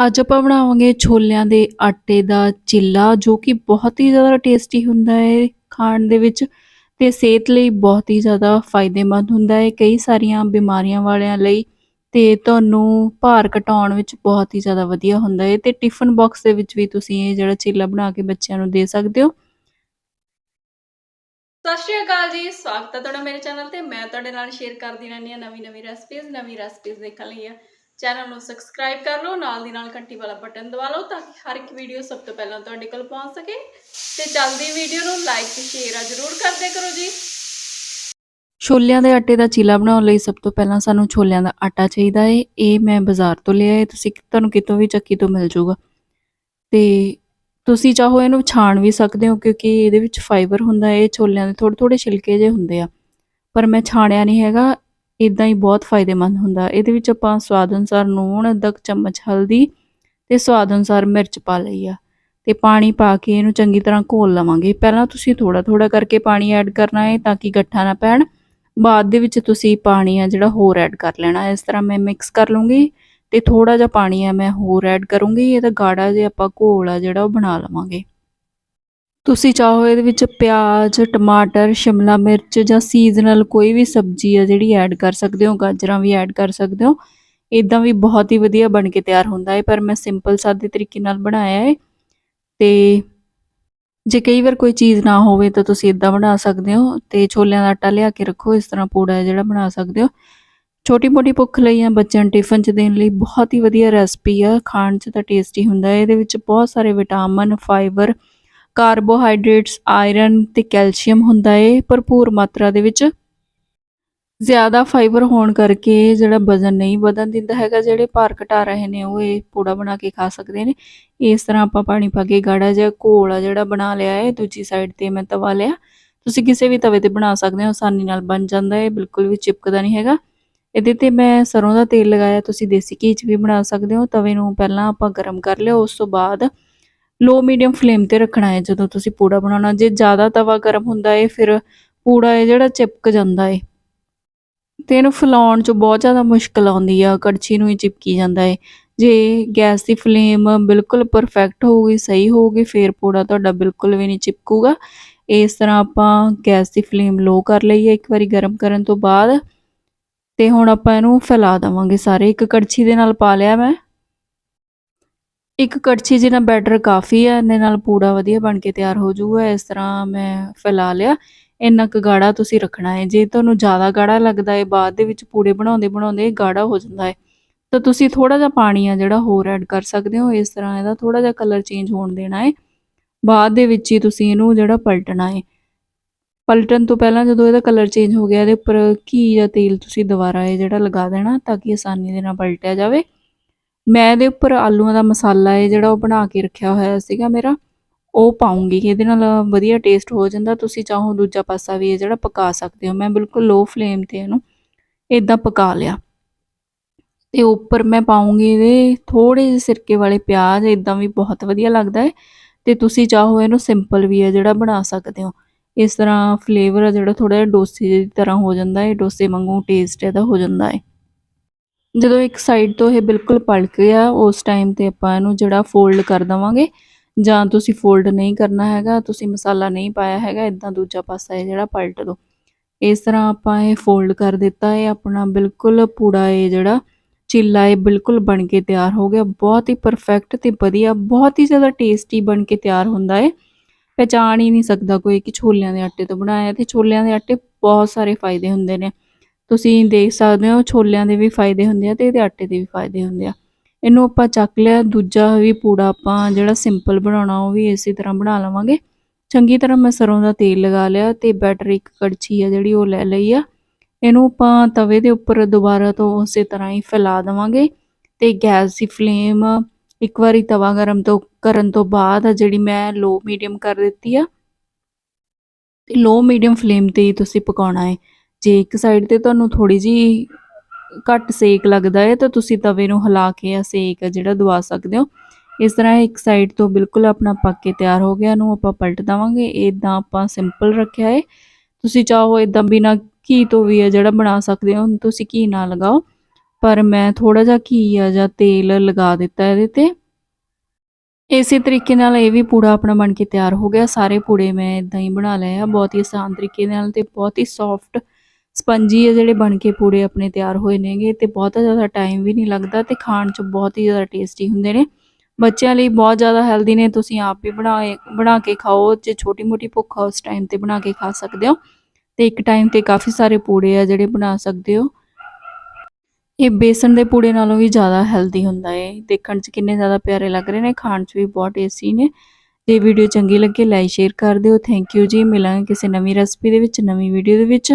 ਅੱਜ ਆਪਾਂ ਬਣਾਵਾਂਗੇ ਛੋਲਿਆਂ ਦੇ ਆਟੇ ਦਾ ਚਿੱਲਾ, ਜੋ ਕਿ ਬਹੁਤ ਹੀ ਜ਼ਿਆਦਾ ਟੇਸਟੀ ਹੁੰਦਾ ਹੈ ਖਾਣ ਦੇ ਵਿੱਚ ਤੇ ਸਿਹਤ ਲਈ ਬਹੁਤ ਹੀ ਜ਼ਿਆਦਾ ਫਾਇਦੇਮੰਦ ਹੁੰਦਾ ਹੈ ਕਈ ਸਾਰੀਆਂ ਬਿਮਾਰੀਆਂ ਵਾਲਿਆਂ ਲਈ ਤੇ ਤੁਹਾਨੂੰ ਭਾਰ ਘਟਾਉਣ ਵਿੱਚ ਬਹੁਤ ਹੀ ਜ਼ਿਆਦਾ ਵਧੀਆ ਹੁੰਦਾ ਹੈ ਤੇ ਟਿਫਨ ਬਾਕਸ ਦੇ ਵਿੱਚ ਵੀ ਤੁਸੀਂ ਇਹ ਜਿਹੜਾ ਚਿੱਲਾ ਬਣਾ ਕੇ ਬੱਚਿਆਂ ਨੂੰ ਦੇ ਸਕਦੇ ਹੋ। ਸਤਿ ਸ਼੍ਰੀ ਅਕਾਲ ਜੀ, ਸਵਾਗਤ ਹੈ ਤੁਹਾਡਾ ਮੇਰੇ ਚੈਨਲ ਤੇ। ਮੈਂ ਤੁਹਾਡੇ ਨਾਲ ਸ਼ੇਅਰ ਕਰਦੀ ਰਹਿੰਦੀ ਹਾਂ ਨਵੀਂ ਨਵੀਂ ਰੈਸਪੀਜ਼ ਨਵੀਂ ਰੈਸਪੀਜ਼ ਦੇਖਣ ਲਈ ਆ। ਚੈਨਲ ਨੂੰ ਸਬਸਕ੍ਰਾਈਬ ਕਰ ਲਓ, ਨਾਲ ਦੀ ਨਾਲ ਘੰਟੀ ਵਾਲਾ ਬਟਨ ਦਬਾ ਲਓ ਤਾਂ ਕਿ ਹਰ ਇੱਕ ਵੀਡੀਓ ਸਭ ਤੋਂ ਪਹਿਲਾਂ ਤੁਹਾਡੇ ਕੋਲ ਪਹੁੰਚ ਸਕੇ। ਤੇ ਚੱਲਦੀ ਵੀਡੀਓ ਨੂੰ ਲਾਈਕ ਤੇ ਸ਼ੇਅਰ ਜ਼ਰੂਰ ਕਰਦੇ ਕਰੋ ਜੀ। ਛੋਲਿਆਂ ਦੇ ਆਟੇ ਦਾ ਚੀਲਾ ਬਣਾਉਣ ਲਈ ਸਭ ਤੋਂ ਪਹਿਲਾਂ ਸਾਨੂੰ ਛੋਲਿਆਂ ਦਾ ਆਟਾ ਚਾਹੀਦਾ ਹੈ ਇਹ ਮੈਂ ਬਾਜ਼ਾਰ ਤੋਂ ਲਿਆ ਹੈ ਤੁਸੀਂ ਤੁਹਾਨੂੰ ਕਿਤੋਂ ਵੀ ਚੱਕੀ ਤੋਂ ਮਿਲ ਜਾਊਗਾ ਤੇ ਤੁਸੀਂ ਚਾਹੋ ਇਹਨੂੰ ਛਾਣ ਵੀ ਸਕਦੇ ਹੋ, ਕਿਉਂਕਿ ਇਹਦੇ ਵਿੱਚ ਫਾਈਬਰ ਹੁੰਦਾ ਹੈ ਛੋਲਿਆਂ ਦੇ ਥੋੜੇ ਥੋੜੇ ਛਿਲਕੇ ਜੇ ਹੁੰਦੇ ਆ। ਪਰ ਮੈਂ ਛਾਣਿਆ ਨਹੀਂ ਹੈਗਾ ਇਦਾਂ ਹੀ ਬਹੁਤ ਫਾਇਦੇਮੰਦ ਹੁੰਦਾ। ਇਹਦੇ ਵਿੱਚ ਆਪਾਂ ਸਵਾਦ ਅਨੁਸਾਰ ਨੂਣ ਅੱਧਾ ਕੁ ਚਮਚ, ਹਲਦੀ ਤੇ ਸਵਾਦ ਅਨੁਸਾਰ ਮਿਰਚ ਪਾ ਲਈ ਆ ਤੇ ਪਾਣੀ ਪਾ ਕੇ ਇਹਨੂੰ ਚੰਗੀ ਤਰ੍ਹਾਂ ਘੋਲ ਲਵਾਂਗੇ। ਪਹਿਲਾਂ ਤੁਸੀਂ ਥੋੜਾ ਥੋੜਾ ਕਰਕੇ ਪਾਣੀ ਐਡ ਕਰਨਾ ਹੈ ਤਾਂ ਕਿ ਗੱਠਾ ਨਾ ਪੈਣ। ਬਾਅਦ ਦੇ ਵਿੱਚ ਤੁਸੀਂ ਪਾਣੀ ਆ ਜਿਹੜਾ ਹੋਰ ਐਡ ਕਰ ਲੈਣਾ। ਇਸ ਤਰ੍ਹਾਂ ਮੈਂ ਮਿਕਸ ਕਰ ਲੂੰਗੀ ਤੇ ਥੋੜਾ ਜਿਹਾ ਪਾਣੀ ਆ ਮੈਂ ਹੋਰ ਐਡ ਕਰੂੰਗੀ। ਇਹਦਾ ਗਾੜਾ ਜਿਹਾ ਆਪਾਂ ਘੋਲ ਆ ਜਿਹੜਾ ਉਹ ਬਣਾ ਲਵਾਂਗੇ। ਤੁਸੀਂ ਚਾਹੋ ਇਹਦੇ ਵਿੱਚ ਪਿਆਜ਼, ਟਮਾਟਰ, ਸ਼ਿਮਲਾ ਮਿਰਚ ਜਾਂ ਸੀਜ਼ਨਲ ਕੋਈ ਵੀ ਸਬਜ਼ੀ ਆ ਜਿਹੜੀ ਐਡ ਕਰ ਸਕਦੇ ਹੋ, ਗਾਜਰਾਂ ਵੀ ਐਡ ਕਰ ਸਕਦੇ ਹੋ ਇਦਾਂ ਵੀ ਬਹੁਤ ਹੀ ਵਧੀਆ ਬਣ ਕੇ ਤਿਆਰ ਹੁੰਦਾ ਹੈ, ਪਰ ਮੈਂ ਸਿੰਪਲ ਸਾਦੇ ਤਰੀਕੇ ਨਾਲ ਬਣਾਇਆ ਹੈ ਤੇ ਜੇ ਕਈ ਵਾਰ ਕੋਈ ਚੀਜ਼ ਨਾ ਹੋਵੇ ਤਾਂ ਤੁਸੀਂ ਇਦਾਂ ਬਣਾ ਸਕਦੇ ਹੋ ਤੇ ਛੋਲਿਆਂ ਦਾ ਆਟਾ ਲਿਆ ਕੇ ਰੱਖੋ, ਇਸ ਤਰ੍ਹਾਂ ਪੂੜਾ ਜਿਹੜਾ ਬਣਾ ਸਕਦੇ ਹੋ। ਛੋਟੀ ਮੋਟੀ ਭੁੱਖ ਲਈ ਜਾਂ ਬੱਚਿਆਂ ਨੂੰ ਟਿਫਨ 'ਚ ਦੇਣ ਲਈ ਬਹੁਤ ਹੀ ਵਧੀਆ ਰੈਸਪੀ ਆ, ਖਾਣ 'ਚ ਤਾਂ ਟੇਸਟੀ ਹੁੰਦਾ ਹੈ, ਇਹਦੇ ਵਿੱਚ ਬਹੁਤ ਸਾਰੇ ਵਿਟਾਮਿਨ ਫਾਈਬਰ ਕਾਰਬੋਹਾਈਡਰੇਟਸ, ਆਇਰਨ ਤੇ ਕੈਲਸ਼ੀਅਮ ਹੁੰਦਾ ਏ ਭਰਪੂਰ ਮਾਤਰਾ ਦੇ ਵਿੱਚ। ਜ਼ਿਆਦਾ ਫਾਈਬਰ ਹੋਣ ਕਰਕੇ ਜਿਹੜਾ ਵਜ਼ਨ ਨਹੀਂ ਵਧਣ ਦਿੰਦਾ ਹੈਗਾ, ਜਿਹੜੇ ਭਾਰ ਘਟਾ ਰਹੇ ਨੇ, ਉਹ ਇਹ ਪੂੜਾ ਬਣਾ ਕੇ ਖਾ ਸਕਦੇ ਨੇ। ਇਸ ਤਰ੍ਹਾਂ ਆਪਾਂ ਪਾਣੀ ਪਾ ਕੇ ਗਾੜਾ ਜਿਹਾ ਘੋਲ ਆ ਜਿਹੜਾ ਬਣਾ ਲਿਆ ਹੈ ਦੂਜੀ ਸਾਈਡ ਤੇ ਮੈਂ ਤਵਾ ਲਿਆ। ਤੁਸੀਂ ਕਿਸੇ ਵੀ ਤਵੇ ਤੇ ਬਣਾ ਸਕਦੇ ਹੋ, ਆਸਾਨੀ ਨਾਲ ਬਣ ਜਾਂਦਾ ਹੈ ਬਿਲਕੁਲ ਵੀ ਚਿਪਕਦਾ ਨਹੀਂ ਹੈਗਾ। ਇਹਦੇ ਤੇ ਮੈਂ ਸਰੋਂ ਦਾ ਤੇਲ ਲਗਾਇਆ, ਤੁਸੀਂ ਦੇਸੀ ਘੀ 'ਚ ਵੀ ਬਣਾ ਸਕਦੇ ਹੋ। ਤਵੇ ਨੂੰ ਪਹਿਲਾਂ ਆਪਾਂ ਗਰਮ ਕਰ ਲਿਓ, ਉਸ ਤੋਂ ਬਾਅਦ ਲੋ ਮੀਡੀਅਮ ਫਲੇਮ ਤੇ ਰੱਖਣਾ ਹੈ ਜਦੋਂ ਤੁਸੀਂ ਪੂੜਾ ਬਣਾਉਣਾ। ਜੇ ਜ਼ਿਆਦਾ ਤਵਾ ਗਰਮ ਹੁੰਦਾ ਹੈ, ਫਿਰ ਪੂੜਾ ਹੈ ਜਿਹੜਾ ਚਿਪਕ ਜਾਂਦਾ ਹੈ, ਤੇ ਇਹਨੂੰ ਫਲਾਉਣ 'ਚ ਬਹੁਤ ਜ਼ਿਆਦਾ ਮੁਸ਼ਕਲ ਆਉਂਦੀ ਆ, ਕੜਛੀ ਨੂੰ ਹੀ ਚਿਪਕੀ ਜਾਂਦਾ ਹੈ। ਜੇ ਗੈਸ ਦੀ ਫਲੇਮ ਬਿਲਕੁਲ ਪਰਫੈਕਟ ਹੋਊਗੀ, ਸਹੀ ਹੋਊਗੀ, ਫਿਰ ਪੂੜਾ ਤੁਹਾਡਾ ਬਿਲਕੁਲ ਵੀ ਨਹੀਂ ਚਿਪਕੂਗਾ। ਇਸ ਤਰ੍ਹਾਂ ਆਪਾਂ ਗੈਸ ਦੀ ਫਲੇਮ ਲੋ ਕਰ ਲਈ ਹੈ ਇੱਕ ਵਾਰੀ ਗਰਮ ਕਰਨ ਤੋਂ ਬਾਅਦ, ਤੇ ਹੁਣ ਆਪਾਂ ਇਹਨੂੰ ਫੈਲਾ ਦਵਾਂਗੇ ਸਾਰੇ। ਇੱਕ ਕੜਛੀ ਦੇ ਨਾਲ ਪਾ ਲਿਆ ਮੈਂ। ਇੱਕ ਕੜਛੀ ਜਿੰਨਾ ਬੈਟਰ ਕਾਫੀ ਹੈ ਇਹਦੇ ਨਾਲ ਪੂੜਾ ਵਧੀਆ ਬਣ ਕੇ ਤਿਆਰ ਹੋ ਜਾਊਗਾ, ਇਸ ਤਰ੍ਹਾਂ ਮੈਂ ਫੈਲਾ ਲਿਆ। ਇੰਨਾ ਕੁ ਗਾੜਾ ਤੁਸੀਂ ਰੱਖਣਾ ਹੈ। ਜੇ ਤੁਹਾਨੂੰ ਜ਼ਿਆਦਾ ਗਾੜਾ ਲੱਗਦਾ ਹੈ, ਬਾਅਦ ਦੇ ਵਿੱਚ ਪੂੜੇ ਬਣਾਉਂਦੇ ਬਣਾਉਂਦੇ ਗਾੜਾ ਹੋ ਜਾਂਦਾ ਹੈ। ਤਾਂ ਤੁਸੀਂ ਥੋੜਾ ਜਿਹਾ ਪਾਣੀ ਆ ਜਿਹੜਾ ਹੋਰ ਐਡ ਕਰ ਸਕਦੇ ਹੋ, ਇਸ ਤਰ੍ਹਾਂ ਇਹਦਾ ਥੋੜਾ ਜਿਹਾ ਕਲਰ ਚੇਂਜ ਹੋਣ ਦੇਣਾ ਹੈ। ਬਾਅਦ ਦੇ ਵਿੱਚ ਹੀ ਤੁਸੀਂ ਇਹਨੂੰ ਜਿਹੜਾ ਪਲਟਣਾ ਹੈ। ਪਲਟਣ ਤੋਂ ਪਹਿਲਾਂ ਜਦੋਂ ਇਹਦਾ ਕਲਰ ਚੇਂਜ ਹੋ ਗਿਆ, ਇਹਦੇ ਉੱਪਰ ਘੀ ਜਾਂ ਤੇਲ ਤੁਸੀਂ ਦੁਬਾਰਾ ਇਹ ਜਿਹੜਾ ਲਗਾ ਦੇਣਾ ਤਾਂ ਕਿ ਆਸਾਨੀ ਦੇ ਨਾਲ ਪਲਟਿਆ ਜਾਵੇ। ਮੈਂ ਇਹਦੇ ਉੱਪਰ ਆਲੂਆਂ ਦਾ ਮਸਾਲਾ ਹੈ ਜਿਹੜਾ ਉਹ ਬਣਾ ਕੇ ਰੱਖਿਆ ਹੋਇਆ ਸੀਗਾ ਮੇਰਾ, ਉਹ ਪਾਉਂਗੀ, ਇਹਦੇ ਨਾਲ ਵਧੀਆ ਟੇਸਟ ਹੋ ਜਾਂਦਾ। ਤੁਸੀਂ ਚਾਹੋ ਦੂਜਾ ਪਾਸਾ ਵੀ ਇਹ ਜਿਹੜਾ ਪਕਾ ਸਕਦੇ ਹੋ। ਮੈਂ ਬਿਲਕੁਲ ਲੋ ਫਲੇਮ ਤੇ ਇਹਨੂੰ ਇਦਾਂ ਪਕਾ ਲਿਆ। ਤੇ ਉੱਪਰ ਮੈਂ ਪਾਉਂਗੀ ਇਹਦੇ ਥੋੜੇ ਜਿਹੇ ਸਿਰਕੇ ਵਾਲੇ ਪਿਆਜ਼ ਇਦਾਂ ਵੀ ਬਹੁਤ ਵਧੀਆ ਲੱਗਦਾ ਹੈ ਤੇ ਤੁਸੀਂ ਚਾਹੋ ਇਹਨੂੰ ਸਿੰਪਲ ਵੀ ਹੈ ਜਿਹੜਾ ਬਣਾ ਸਕਦੇ ਹੋ। ਇਸ ਤਰ੍ਹਾਂ ਫਲੇਵਰ ਆ ਜਿਹੜਾ ਥੋੜਾ ਜਿਹਾ ਡੋਸੇ ਦੀ ਤਰ੍ਹਾਂ ਹੋ ਜਾਂਦਾ ਹੈ ਡੋਸੇ ਵਾਂਗੂ ਟੇਸਟ ਇਹਦਾ ਹੋ ਜਾਂਦਾ ਹੈ ਜਦੋਂ ਇੱਕ ਸਾਈਡ ਤੋਂ ਇਹ ਬਿਲਕੁਲ ਪਲਟ ਗਿਆ, ਉਸ ਟਾਈਮ ਤੇ ਆਪਾਂ ਇਹਨੂੰ ਜਿਹੜਾ ਫੋਲਡ ਕਰ ਦਵਾਂਗੇ, ਜਾਂ ਤੁਸੀਂ ਫੋਲਡ ਨਹੀਂ ਕਰਨਾ ਹੈਗਾ, ਤੁਸੀਂ ਮਸਾਲਾ ਨਹੀਂ ਪਾਇਆ ਹੈਗਾ ਇਦਾਂ ਦੂਜਾ ਪਾਸਾ ਇਹ ਜਿਹੜਾ ਪਲਟ ਦਿਓ ਇਸ ਤਰ੍ਹਾਂ ਆਪਾਂ ਇਹ ਫੋਲਡ ਕਰ ਦਿੱਤਾ, ਇਹ ਆਪਣਾ ਬਿਲਕੁਲ ਪੂੜਾ ਇਹ ਜਿਹੜਾ ਚਿੱਲਾ ਇਹ ਬਿਲਕੁਲ ਬਣ ਕੇ ਤਿਆਰ ਹੋ ਗਿਆ। ਬਹੁਤ ਹੀ ਪਰਫੈਕਟ ਤੇ ਵਧੀਆ, ਬਹੁਤ ਹੀ ਜ਼ਿਆਦਾ ਟੇਸਟੀ ਬਣ ਕੇ ਤਿਆਰ ਹੁੰਦਾ ਹੈ ਪਹਿਚਾਣ ਹੀ ਨਹੀਂ ਸਕਦਾ ਕੋਈ ਕਿ ਛੋਲਿਆਂ ਦੇ ਆਟੇ ਤੋਂ ਬਣਾਇਆ ਤੇ ਛੋਲਿਆਂ ਦੇ ਆਟੇ ਬਹੁਤ ਸਾਰੇ ਫਾਇਦੇ ਹੁੰਦੇ ਨੇ। ਤੁਸੀਂ ਦੇਖ ਸਕਦੇ ਹੋ ਛੋਲਿਆਂ ਦੇ ਵੀ ਫਾਇਦੇ ਹੁੰਦੇ ਆ ਤੇ ਇਹਦੇ ਆਟੇ ਦੇ ਵੀ ਫਾਇਦੇ ਹੁੰਦੇ ਆ। ਇਹਨੂੰ ਆਪਾਂ ਚੱਕ ਲਿਆ, ਦੂਜਾ ਵੀ ਪੂੜਾ ਆਪਾਂ ਜਿਹੜਾ ਸਿੰਪਲ ਬਣਾਉਣਾ ਉਹ ਵੀ ਇਸੇ ਤਰ੍ਹਾਂ ਬਣਾ ਲਵਾਂਗੇ। ਚੰਗੀ ਤਰ੍ਹਾਂ ਮੈਂ ਸਰੋਂ ਦਾ ਤੇਲ ਲਗਾ ਲਿਆ ਤੇ ਬੈਟਰ ਇੱਕ ਕੜਛੀ ਆ ਜਿਹੜੀ ਉਹ ਲੈ ਲਈ ਆ। ਇਹਨੂੰ ਆਪਾਂ ਤਵੇ ਦੇ ਉੱਪਰ ਦੁਬਾਰਾ ਤੋਂ ਉਸੇ ਤਰ੍ਹਾਂ ਹੀ ਫੈਲਾ ਦਵਾਂਗੇ ਤੇ ਗੈਸ ਦੀ ਫਲੇਮ ਇੱਕ ਵਾਰੀ ਤਵਾ ਗਰਮ ਤੋਂ ਕਰਨ ਤੋਂ ਬਾਅਦ ਆ ਜਿਹੜੀ ਮੈਂ ਲੋ ਮੀਡੀਅਮ ਕਰ ਦਿੱਤੀ ਆ, ਤੇ ਲੋ ਮੀਡੀਅਮ ਫਲੇਮ ਤੇ ਹੀ ਤੁਸੀਂ ਪਕਾਉਣਾ ਹੈ ਜੇ ਇੱਕ ਸਾਈਡ ਤੇ ਤੁਹਾਨੂੰ ਥੋੜੀ ਜੀ ਘੱਟ ਸੇਕ ਲੱਗਦਾ ਹੈ, ਤਾਂ ਤੁਸੀਂ ਤਵੇ ਨੂੰ ਹਿਲਾ ਕੇ ਆ ਸੇਕ ਜਿਹੜਾ ਦਵਾ ਸਕਦੇ ਹੋ। ਇਸ ਤਰ੍ਹਾਂ ਇੱਕ ਸਾਈਡ ਤੋਂ ਬਿਲਕੁਲ ਆਪਣਾ ਪੱਕ ਕੇ ਤਿਆਰ ਹੋ ਗਿਆ ਨੂੰ ਆਪਾਂ ਪਲਟ ਦਵਾਂਗੇ। ਇਦਾਂ ਆਪਾਂ ਸਿੰਪਲ ਰੱਖਿਆ ਹੈ। ਤੁਸੀਂ ਚਾਹੋ ਇਦਾਂ ਬਿਨਾ ਘੀ ਤੋਂ ਵੀ ਆ ਜਿਹੜਾ ਬਣਾ ਸਕਦੇ ਹੋ ਤੁਸੀਂ ਘੀ ਨਾ ਲਗਾਓ। ਪਰ ਮੈਂ ਥੋੜਾ ਜਿਹਾ ਘੀ ਆ ਜਾਂ ਤੇਲ ਲਗਾ ਦਿੱਤਾ ਇਹਦੇ ਤੇ। ਇਸੇ ਤਰੀਕੇ ਨਾਲ ਇਹ ਵੀ ਪੂੜਾ ਆਪਣਾ ਬਣ ਕੇ ਤਿਆਰ ਹੋ ਗਿਆ। ਸਾਰੇ ਪੂੜੇ ਮੈਂ ਇਦਾਂ ਹੀ ਬਣਾ ਲਏ ਆ। ਬਹੁਤ ਹੀ ਆਸਾਨ ਤਰੀਕੇ ਨਾਲ ਤੇ ਬਹੁਤ ਹੀ ਸੌਫਟ ਸਪੰਜੀ ਆ ਜਿਹੜੇ ਬਣ ਕੇ ਪੂੜੇ ਆਪਣੇ ਤਿਆਰ ਹੋਏ ਨੇਗੇ ਤੇ ਬਹੁਤ ਜ਼ਿਆਦਾ ਟਾਈਮ ਵੀ ਨਹੀਂ ਲੱਗਦਾ ਤੇ ਖਾਣ 'ਚ ਬਹੁਤ ਹੀ ਜ਼ਿਆਦਾ ਟੇਸਟੀ ਹੁੰਦੇ ਨੇ। ਬੱਚਿਆਂ ਲਈ ਬਹੁਤ ਜ਼ਿਆਦਾ ਹੈਲਦੀ ਨੇ, ਤੁਸੀਂ ਆਪ ਵੀ ਬਣਾਏ ਬਣਾ ਕੇ ਖਾਓ, ਜੇ ਛੋਟੀ ਮੋਟੀ ਭੁੱਖ ਉਸ ਟਾਈਮ ਤੇ ਬਣਾ ਕੇ ਖਾ ਸਕਦੇ ਹੋ। ਤੇ ਇੱਕ ਟਾਈਮ ਤੇ ਕਾਫੀ ਸਾਰੇ ਪੂੜੇ ਆ ਜਿਹੜੇ ਬਣਾ ਸਕਦੇ ਹੋ। ਇਹ ਬੇਸਨ ਦੇ ਪੂੜੇ ਨਾਲੋਂ ਵੀ ਜ਼ਿਆਦਾ ਹੈਲਦੀ ਹੁੰਦਾ ਏ। ਦੇਖਣ 'ਚ ਕਿੰਨੇ ਜ਼ਿਆਦਾ ਪਿਆਰੇ ਲੱਗ ਰਹੇ ਨੇ, ਖਾਣ 'ਚ ਵੀ ਬਹੁਤ ਟੇਸਟੀ ਨੇ। ਜੇ ਵੀਡੀਓ ਚੰਗੀ ਲੱਗੇ ਲਾਈਕ ਸ਼ੇਅਰ ਕਰ ਦਿਓ। ਥੈਂਕ ਯੂ ਜੀ। ਮਿਲਾਂਗੇ ਕਿਸੇ ਨਵੀਂ ਰੈਸਪੀ ਦੇ ਵਿੱਚ, ਨਵੀਂ ਵੀਡੀਓ ਦੇ ਵਿੱਚ।